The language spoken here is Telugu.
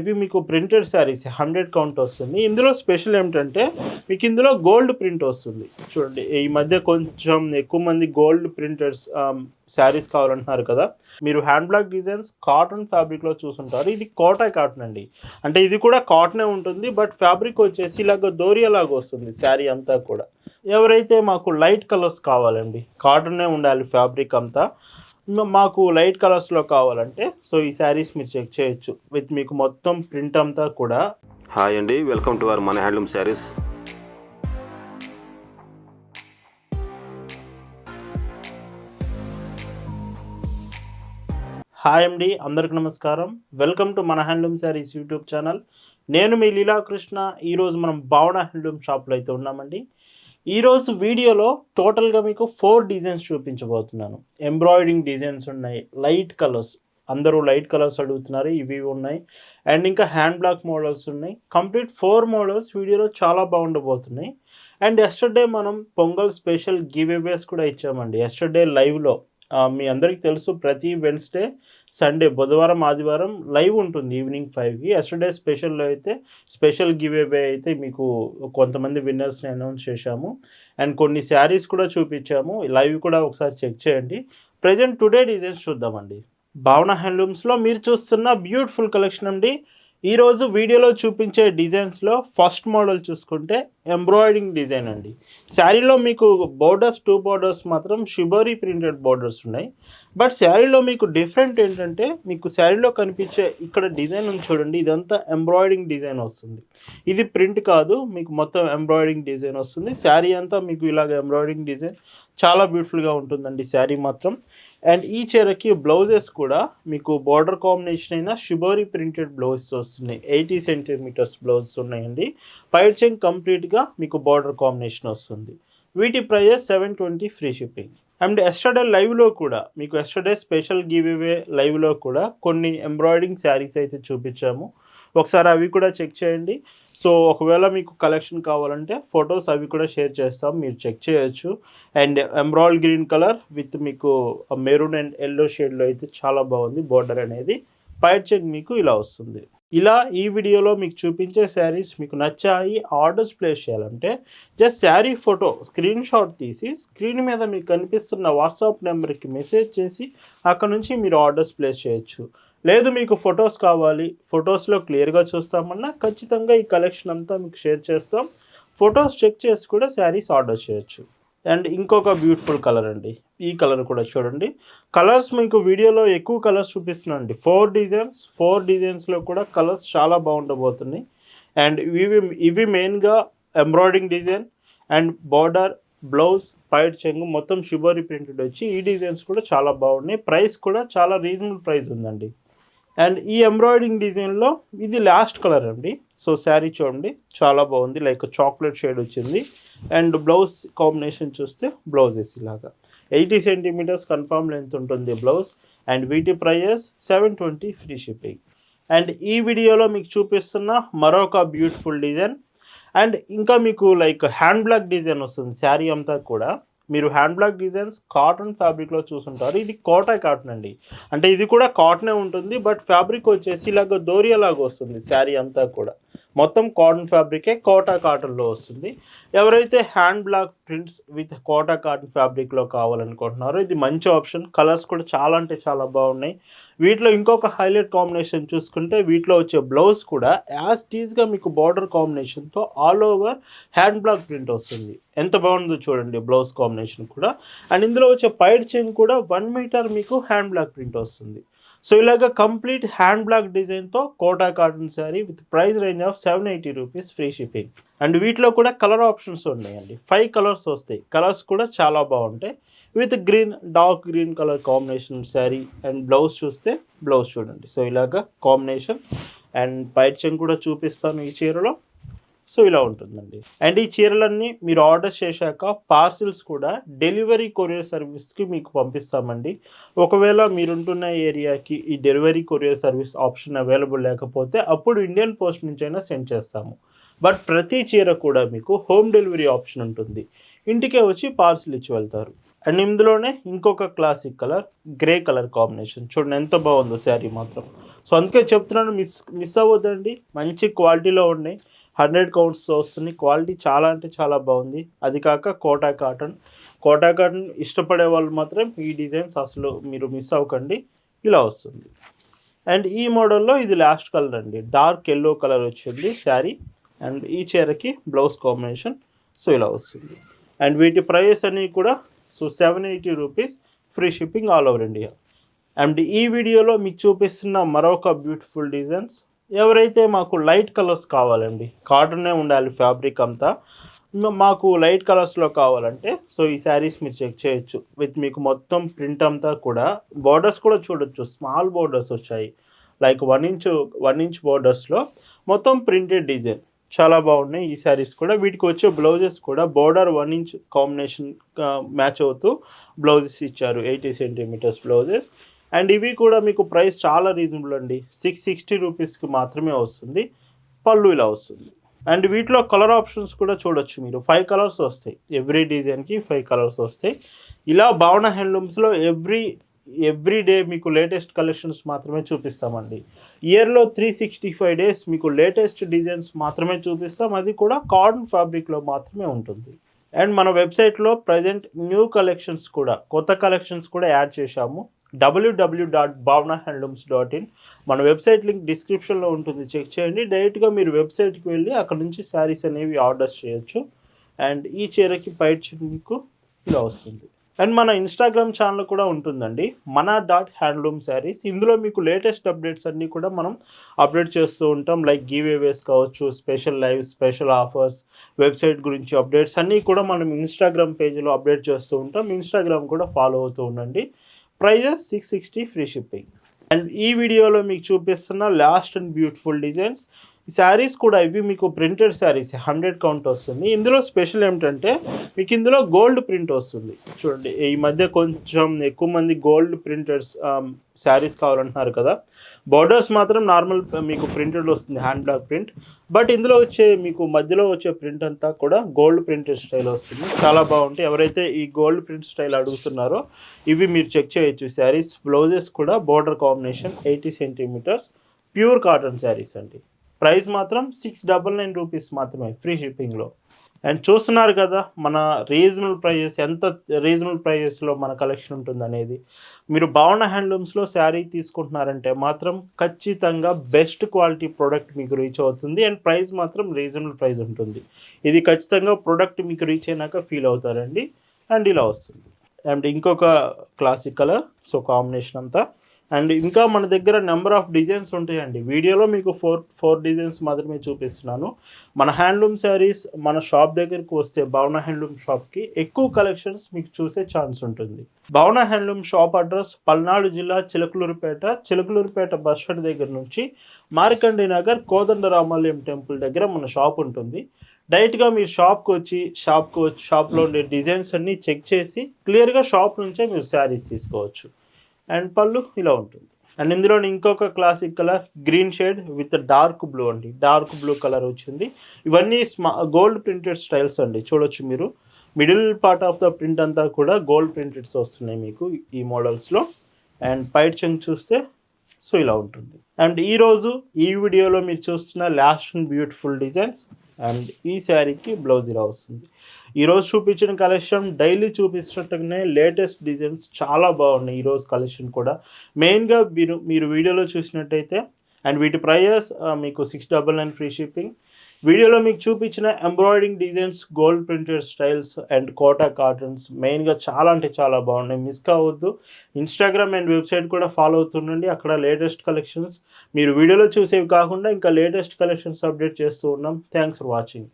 ఇవి మీకు ప్రింటెడ్ శారీస్ హండ్రెడ్ కౌంట్ వస్తుంది. ఇందులో స్పెషల్ ఏమిటంటే మీకు ఇందులో గోల్డ్ ప్రింట్ వస్తుంది. చూడండి ఈ మధ్య కొంచెం ఎక్కువ మంది గోల్డ్ ప్రింటెడ్ శారీస్ కావాలంటున్నారు కదా. మీరు హ్యాండ్ బ్లాక్ డిజైన్స్ కాటన్ ఫ్యాబ్రిక్లో చూసుంటారు. ఇది కోటా కాటన్ అండి. అంటే ఇది కూడా కాటనే ఉంటుంది బట్ ఫ్యాబ్రిక్ వచ్చేసి ఇలాగ దోరియలాగా వస్తుంది శారీ అంతా కూడా. ఎవరైతే మాకు లైట్ కలర్స్ కావాలండి కాటనే ఉండాలి ఫ్యాబ్రిక్ అంతా మాకు లైట్ కలర్స్లో కావాలంటే సో ఈ శారీస్ మీరు చెక్ చేయొచ్చు. విత్ మీకు మొత్తం ప్రింట్ అంతా కూడా. హాయ్ అండి వెల్కమ్ టు అవర్ మన హ్యాండ్లూమ్ శారీస్. హాయ్ అండి అందరికి నమస్కారం. వెల్కమ్ టు మన హ్యాండ్లూమ్ శారీస్ యూట్యూబ్ ఛానల్. నేను మీ లీలాకృష్ణ. ఈరోజు మనం భావన హ్యాండ్లూమ్ షాప్లో అయితే ఉన్నామండి. ఈరోజు వీడియోలో టోటల్గా మీకు ఫోర్ డిజైన్స్ చూపించబోతున్నాను. ఎంబ్రాయిడింగ్ డిజైన్స్ ఉన్నాయి లైట్ కలర్స్ అందరూ లైట్ కలర్స్ అడుగుతున్నారు ఇవి ఉన్నాయి. అండ్ ఇంకా హ్యాండ్ బ్లాక్ మోడల్స్ ఉన్నాయి. కంప్లీట్ ఫోర్ మోడల్స్ వీడియోలో చాలా బాగుండబోతున్నాయి. అండ్ ఎస్టర్డే మనం పొంగల్ స్పెషల్ గివ్ అవేస్ కూడా ఇచ్చామండి. ఎస్టర్డే లైవ్లో మీ అందరికీ తెలుసు ప్రతి వెన్స్డే సండే బుధవారం ఆదివారం లైవ్ ఉంటుంది ఈవినింగ్ ఫైవ్కి. ఎస్టర్డే స్పెషల్లో అయితే స్పెషల్ గివ్ అవే అయితే మీకు కొంతమంది విన్నర్స్ని అనౌన్స్ చేశాము. అండ్ కొన్ని శారీస్ కూడా చూపించాము. లైవ్ కూడా ఒకసారి చెక్ చేయండి. ప్రజెంట్ టుడే డిజైన్స్ చూద్దామండి. భావన హ్యాండ్లూమ్స్లో మీరు చూస్తున్న బ్యూటిఫుల్ కలెక్షన్ అండి. ఈరోజు వీడియోలో చూపించే డిజైన్స్లో ఫస్ట్ మోడల్ చూసుకుంటే ఎంబ్రాయిడింగ్ డిజైన్ అండి. శారీలో మీకు బోర్డర్స్ టూ బోర్డర్స్ మాత్రం షిబోరీ ప్రింటెడ్ బోర్డర్స్ ఉన్నాయి. బట్ శారీలో మీకు డిఫరెంట్ ఏంటంటే మీకు శారీలో కనిపించే ఇక్కడ డిజైన్ ఉంది చూడండి ఇదంతా ఎంబ్రాయిడింగ్ డిజైన్ వస్తుంది. ఇది ప్రింట్ కాదు మీకు మొత్తం ఎంబ్రాయిడింగ్ డిజైన్ వస్తుంది. శారీ అంతా మీకు ఇలాగ ఎంబ్రాయిడింగ్ డిజైన్ చాలా బ్యూటిఫుల్గా ఉంటుందండి శారీ మాత్రం. అండ్ ఈ చీరకి బ్లౌజెస్ కూడా మీకు బార్డర్ కాంబినేషన్ అయినా షిబోరీ ప్రింటెడ్ బ్లౌజెస్ వస్తున్నాయి. ఎయిటీ సెంటీమీటర్స్ బ్లౌజెస్ ఉన్నాయండి. పైడ్ చెంగ్ కంప్లీట్గా మీకు బార్డర్ కాంబినేషన్ వస్తుంది. వీటి prices seven twenty free shipping and yesterday లైవ్లో కూడా మీకు ఎస్టర్డే స్పెషల్ గివ్ ఇవే లైవ్లో కూడా కొన్ని ఎంబ్రాయిడింగ్ శారీస్ అయితే చూపించాము. ఒకసారి అవి కూడా చెక్ చేయండి. సో ఒకవేళ మీకు కలెక్షన్ కావాలంటే ఫొటోస్ అవి కూడా షేర్ చేస్తాం. మీరు చెక్ చేయొచ్చు. And embroidered green colour with మీకు మెరూన్ అండ్ ఎల్లో షేడ్లో అయితే చాలా బాగుంది. బోర్డర్ అనేది పైట్ చెక్ మీకు ఇలా వస్తుంది. ఇలా ఈ వీడియోలో మీకు చూపించే శారీస్ మీకు నచ్చాయి ఆర్డర్స్ ప్లేస్ చేయాలంటే just sari photo screen shot తీసి స్క్రీన్ మీద మీకు కనిపిస్తున్న వాట్సాప్ నెంబర్కి మెసేజ్ చేసి అక్కడ నుంచి మీరు ఆర్డర్స్ ప్లేస్ చేయొచ్చు. లేదు మీకు ఫొటోస్ కావాలి ఫొటోస్లో క్లియర్గా చూస్తామన్నా ఖచ్చితంగా ఈ కలెక్షన్ అంతా మీకు షేర్ చేస్తాం. ఫొటోస్ చెక్ చేసి కూడా శారీస్ ఆర్డర్ చేయొచ్చు. అండ్ ఇంకొక బ్యూటిఫుల్ కలర్ అండి. ఈ కలర్ కూడా చూడండి. కలర్స్ మీకు వీడియోలో ఎక్కువ కలర్స్ చూపిస్తున్నాను అండి ఫోర్ డిజైన్స్ ఫోర్ డిజైన్స్లో కూడా కలర్స్ చాలా బాగుండబోతున్నాయి. అండ్ ఇవి ఇవి మెయిన్గా embroidery design and border blouse పైట్ చెంగు మొత్తం షిబోరి ప్రింటెడ్ వచ్చి ఈ డిజైన్స్ కూడా చాలా బాగున్నాయి. ప్రైస్ కూడా చాలా రీజనబుల్ ప్రైస్ ఉందండి. అండ్ ఈ ఎంబ్రాయిడింగ్ డిజైన్లో ఇది లాస్ట్ కలర్ అండి. సో శారీ చూడండి. చాలా బాగుంది. లైక్ చాక్లెట్ షేడ్ వచ్చింది. అండ్ బ్లౌజ్ కాంబినేషన్ చూస్తే బ్లౌజెస్ ఇలాగా. ఎయిటీ సెంటీమీటర్స్ కన్ఫామ్ లెంత్ ఉంటుంది బ్లౌజ్ అండ్ వీటి prices seven twenty free shipping and ఈ వీడియోలో మీకు చూపిస్తున్న మరొక బ్యూటిఫుల్ డిజైన్ అండ్ ఇంకా మీకు లైక్ హ్యాండ్ బ్లాక్ డిజైన్ వస్తుంది. శారీ అంతా కూడా. మీరు హ్యాండ్ బ్లాక్ డిజైన్స్ కాటన్ ఫ్యాబ్రిక్లో చూసుంటారు. ఇది కోటా కాటన్ అండి. అంటే ఇది కూడా కాటనే ఉంటుంది బట్ ఫ్యాబ్రిక్ వచ్చేసి ఇలాగ దోరియలాగా వస్తుంది శారీ అంతా కూడా. మొత్తం కాటన్ ఫ్యాబ్రికే కోటా కాటన్లో వస్తుంది. ఎవరైతే hand block prints with Kota cotton ఫ్యాబ్రిక్లో కావాలనుకుంటున్నారో ఇది మంచి ఆప్షన్. కలర్స్ కూడా చాలా అంటే చాలా బాగున్నాయి. వీటిలో ఇంకొక హైలైట్ కాంబినేషన్ చూసుకుంటే వీటిలో వచ్చే బ్లౌజ్ కూడా యాజ్ టీజ్గా మీకు బార్డర్ కాంబినేషన్తో all over hand block print వస్తుంది. ఎంత బాగుందో చూడండి బ్లౌజ్ కాంబినేషన్ కూడా. అండ్ ఇందులో వచ్చే పైడ్ చైన్ కూడా వన్ మీటర్ మీకు హ్యాండ్ బ్లాక్ ప్రింట్ వస్తుంది. సో ఇలాగ కంప్లీట్ హ్యాండ్ బ్లాక్ డిజైన్తో Kota cotton sari with price range of seven eighty rupees free shipping. And వీటిలో కూడా కలర్ ఆప్షన్స్ ఉన్నాయండి. ఫైవ్ కలర్స్ వస్తాయి. కలర్స్ కూడా చాలా బాగుంటాయి. With green dark green colour combination sari and blouse చూస్తే బ్లౌజ్ చూడండి. సో ఇలాగ కాంబినేషన్ అండ్ పైచం కూడా చూపిస్తాను ఈ చీరలో. సో ఇలా ఉంటుందండి. అండ్ ఈ చీరలన్నీ మీరు ఆర్డర్ చేశాక పార్సిల్స్ కూడా డెలివరీ కొరియర్ సర్వీస్కి మీకు పంపిస్తామండి. ఒకవేళ మీరుంటున్న ఏరియాకి ఈ delivery courier service option available లేకపోతే అప్పుడు ఇండియన్ పోస్ట్ నుంచైనా సెండ్ చేస్తాము. బట్ ప్రతి చీర కూడా మీకు హోమ్ డెలివరీ ఆప్షన్ ఉంటుంది. ఇంటికే వచ్చి పార్సిల్ ఇచ్చి వెళ్తారు. అండ్ ఇందులోనే ఇంకొక classic colour grey colour combination. చూడండి ఎంత బాగుందో శారీ మాత్రం. సో అందుకే చెప్తున్నాను మిస్ మిస్ అవ్వద్దండి. మంచి క్వాలిటీలో ఉన్నాయి. హండ్రెడ్ కౌంట్స్ వస్తుంది. క్వాలిటీ చాలా అంటే చాలా బాగుంది. అది కాక కోటా కాటన్. కోటా కాటన్ ఇష్టపడే వాళ్ళు మాత్రం ఈ డిజైన్స్ అసలు మీరు మిస్ అవ్వకండి. ఇలా వస్తుంది. అండ్ ఈ మోడల్లో ఇది లాస్ట్ కలర్ అండి. డార్క్ ఎల్లో కలర్ వచ్చింది శారీ. అండ్ ఈ చీరకి బ్లౌజ్ కాంబినేషన్. సో ఇలా వస్తుంది. అండ్ వీటి ప్రైస్ అన్నీ కూడా so seven eighty rupees free shipping all over India and ఈ వీడియోలో మీకు చూపిస్తున్న మరొక బ్యూటిఫుల్ డిజైన్స్ ఎవరైతే మాకు లైట్ కలర్స్ కావాలండి కాటన్నే ఉండాలి ఫ్యాబ్రిక్ అంతా. మాకు లైట్ కలర్స్లో కావాలంటే సో ఈ శారీస్ మీరు చెక్ చేయొచ్చు. విత్ మీకు మొత్తం ప్రింట్ అంతా కూడా బార్డర్స్ కూడా చూడొచ్చు. స్మాల్ బార్డర్స్ వచ్చాయి. Like one inch one inch బార్డర్స్లో మొత్తం ప్రింటెడ్ డిజైన్. చాలా బాగున్నాయి ఈ శారీస్ కూడా. వీటికి వచ్చే బ్లౌజెస్ కూడా border one inch combination match అవుతూ బ్లౌజెస్ ఇచ్చారు. Eighty centimetres blouses. అండ్ ఇవి కూడా మీకు ప్రైస్ చాలా రీజనబుల్ అండి. సిక్స్ సిక్స్టీ రూపీస్కి మాత్రమే వస్తుంది. పళ్ళు ఇలా వస్తుంది. అండ్ వీటిలో కలర్ ఆప్షన్స్ కూడా చూడొచ్చు మీరు. ఫైవ్ కలర్స్ వస్తాయి. ఎవ్రీ డిజైన్కి ఫైవ్ కలర్స్ వస్తాయి. ఇలా భావన హ్యాండ్లూమ్స్లో ఎవ్రీ ఎవ్రీ డే మీకు లేటెస్ట్ కలెక్షన్స్ మాత్రమే చూపిస్తామండి. ఇయర్లో త్రీ సిక్స్టీ ఫైవ్ డేస్ మీకు లేటెస్ట్ డిజైన్స్ మాత్రమే చూపిస్తాం. అది కూడా కాటన్ ఫ్యాబ్రిక్లో మాత్రమే ఉంటుంది. అండ్ మన వెబ్సైట్లో ప్రజెంట్ న్యూ కలెక్షన్స్ కూడా కొత్త కలెక్షన్స్ కూడా యాడ్ చేశాము. WWW dot Bhavana handlooms dot in మన వెబ్సైట్ లింక్ డిస్క్రిప్షన్లో ఉంటుంది. చెక్ చేయండి. డైరెక్ట్గా మీరు వెబ్సైట్కి వెళ్ళి అక్కడ నుంచి శారీస్ అనేవి ఆర్డర్స్ చేయొచ్చు. అండ్ ఈ చీరకి పైట్ మీకు ఇలా వస్తుంది. అండ్ మన ఇన్స్టాగ్రామ్ ఛానల్ కూడా ఉంటుందండి. మన డాట్ హ్యాండ్లూమ్ శారీస్. ఇందులో మీకు లేటెస్ట్ అప్డేట్స్ అన్నీ కూడా మనం అప్డేట్ చేస్తూ ఉంటాం. లైక్ గివ్ కావచ్చు special live special offers website గురించి అప్డేట్స్ అన్నీ కూడా మనం ఇన్స్టాగ్రామ్ పేజ్లో అప్డేట్ చేస్తూ ఉంటాం. ఇన్స్టాగ్రామ్ కూడా ఫాలో అవుతూ ఉండండి. Prices six sixty free shipping. And ఈ వీడియోలో మీకు చూపిస్తున్న లాస్ట్ అండ్ బ్యూటిఫుల్ డిజైన్స్. ఈ శారీస్ కూడా ఇవి మీకు ప్రింటెడ్ శారీస్ హండ్రెడ్ కౌంట్ వస్తుంది. ఇందులో స్పెషల్ ఏమిటంటే మీకు ఇందులో గోల్డ్ ప్రింట్ వస్తుంది. చూడండి ఈ మధ్య కొంచెం ఎక్కువ మంది గోల్డ్ ప్రింటెడ్ శారీస్ కావాలంటున్నారు కదా. బార్డర్స్ మాత్రం నార్మల్ మీకు ప్రింటెడ్ వస్తుంది హ్యాండ్ బ్లాక్ ప్రింట్. బట్ ఇందులో వచ్చే మీకు మధ్యలో వచ్చే ప్రింట్ అంతా కూడా గోల్డ్ ప్రింటెడ్ స్టైల్ వస్తుంది. చాలా బాగుంటాయి. ఎవరైతే ఈ గోల్డ్ ప్రింట్ స్టైల్ అడుగుతున్నారో ఇవి మీరు చెక్ చేయొచ్చు. శారీస్ బ్లౌజెస్ కూడా border combination eighty centimetres pure cotton sarees అండి. ప్రైస్ మాత్రం సిక్స్ డబల్ నైన్ రూపీస్ మాత్రమే ఫ్రీ షిప్పింగ్లో. అండ్ చూస్తున్నారు కదా మన రీజనబుల్ ప్రైజెస్ ఎంత రీజనబుల్ ప్రైజెస్లో మన కలెక్షన్ ఉంటుంది అనేది మీరు భవన హ్యాండ్లూమ్స్లో శారీ తీసుకుంటున్నారంటే మాత్రం ఖచ్చితంగా బెస్ట్ క్వాలిటీ ప్రోడక్ట్ మీకు రీచ్ అవుతుంది. అండ్ ప్రైస్ మాత్రం రీజనబుల్ ప్రైస్ ఉంటుంది. ఇది ఖచ్చితంగా ప్రోడక్ట్ మీకు రీచ్ అయినాక ఫీల్ అవుతారండి. అండ్ ఇలా వస్తుంది. అండ్ ఇంకొక క్లాసిక్ కలర్ సో కాంబినేషన్ అంతా. అండ్ ఇంకా మన దగ్గర నెంబర్ ఆఫ్ డిజైన్స్ ఉంటాయండి. వీడియోలో మీకు ఫోర్ ఫోర్ డిజైన్స్ మాత్రమే చూపిస్తున్నాను. మన హ్యాండ్లూమ్ శారీస్ మన షాప్ దగ్గరకు వస్తే భవన హ్యాండ్లూమ్ షాప్కి ఎక్కువ కలెక్షన్స్ మీకు చూసే ఛాన్స్ ఉంటుంది. భవన హ్యాండ్లూమ్ షాప్ అడ్రస్ పల్నాడు జిల్లా చిలకలూరుపేట చిలకలూరుపేట బస్ స్టాండ్ దగ్గర నుంచి మార్కండి నగర్ కోదండరామాలయం టెంపుల్ దగ్గర మన షాప్ ఉంటుంది. డైరెక్ట్గా మీరు షాప్కి వచ్చి షాప్కి వచ్చి షాప్లో ఉండే డిజైన్స్ అన్నీ చెక్ చేసి క్లియర్గా షాప్ నుంచే మీరు శారీస్ తీసుకోవచ్చు. అండ్ పళ్ళు ఇలా ఉంటుంది. అండ్ ఇందులో ఇంకొక classic colour green shade with dark blue అండి. డార్క్ బ్లూ కలర్ వచ్చింది. ఇవన్నీ స్మా గోల్డ్ ప్రింటెడ్ స్టైల్స్ అండి. చూడొచ్చు మీరు. Middle part of the print అంతా కూడా గోల్డ్ ప్రింటెడ్స్ వస్తున్నాయి మీకు ఈ మోడల్స్లో అండ్ పైట్ చెంగ్ చూస్తే సో ఇలా ఉంటుంది. అండ్ ఈరోజు ఈ వీడియోలో మీరు చూస్తున్న last and beautiful designs and ఈ శారీకి బ్లౌజ్ ఇలా వస్తుంది. ఈరోజు చూపించిన కలెక్షన్ డైలీ చూపించినట్టుగానే లేటెస్ట్ డిజైన్స్ చాలా బాగున్నాయి ఈరోజు కలెక్షన్ కూడా. మెయిన్గా మీరు మీరు వీడియోలో చూసినట్టయితే అండ్ వీటి ప్రైజెస్ మీకు six double nine free shipping వీడియోలో మీకు చూపించిన embroidering designs gold printed styles and Kota cottons మెయిన్గా చాలా అంటే చాలా బాగున్నాయి. మిస్ కావద్దు. ఇన్స్టాగ్రామ్ అండ్ వెబ్సైట్ కూడా ఫాలో అవుతుండండి. అక్కడ లేటెస్ట్ కలెక్షన్స్ మీరు వీడియోలో చూసేవి కాకుండా ఇంకా లేటెస్ట్ కలెక్షన్స్ అప్డేట్ చేస్తూ ఉన్నాం. Thanks for watching